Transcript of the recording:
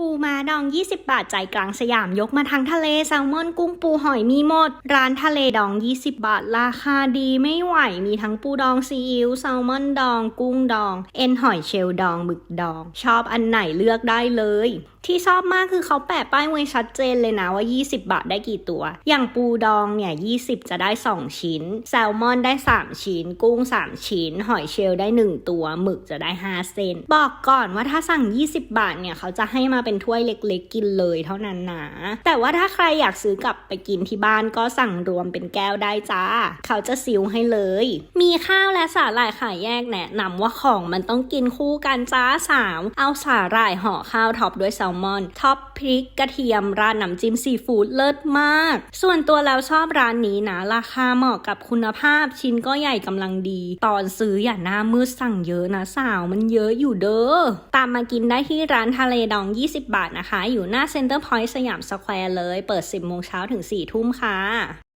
ปูมาดอง 20 บาทใจกลางสยามยกมาทั้งทะเลแซลมอนกุ้งปูหอยมีหมด ร้านทะเลดอง 20 บาท ราคาดีไม่ไหวมีทั้งปูดองซีอิ๊วแซลมอนดอง กุ้งดอง เอ็นหอยเชลดองหมึกดอง ชอบอันไหนเลือกได้เลยที่ชอบมากคือเขาแปะป้ายไว้ชัดเจนเลยนะว่า 20 บาทได้กี่ตัว อย่างปูดองเนี่ย20 จะได้ 2 ชิ้น แซลมอนได้ 3 ชิ้น กุ้ง 3 ชิ้น หอยเชลล์ได้ 1 ตัว หมึกจะได้ 5 เซน บอกก่อนว่าถ้าสั่ง 20 บาทเนี่ยเขาจะให้มาเป็นถ้วยเล็กๆ กินเลยเท่านั้นนะแต่ว่าถ้าใครอยากซื้อกลับไปกินที่บ้านก็สั่งรวมเป็นแก้วได้จ้า เขาจะซิลให้เลย มีข้าวและสาหร่ายขายแยกแนะนำว่าของมันต้องกินคู่กันจ้าสาวเอาสาหร่ายห่อข้าวท็อปด้วยแซลมอนท็อปพริกกระเทียมราดน้ำจิ้มซีฟู้ดเลิศมาก ส่วนตัวแล้วชอบร้านนี้นะ ราคาเหมาะกับคุณภาพชิ้นก็ใหญ่กำลังดี ตอนซื้ออย่าหน้ามืดสั่งเยอะนะสาวมันเยอะอยู่เด้อ ตามมากินได้ที่ร้านทะเลดอง 20 บาทนะคะ อยู่หน้าเซ็นเตอร์พอยต์สยามสแควร์เลย เปิด 10โมงเช้าถึง 4 ทุ่มค่ะ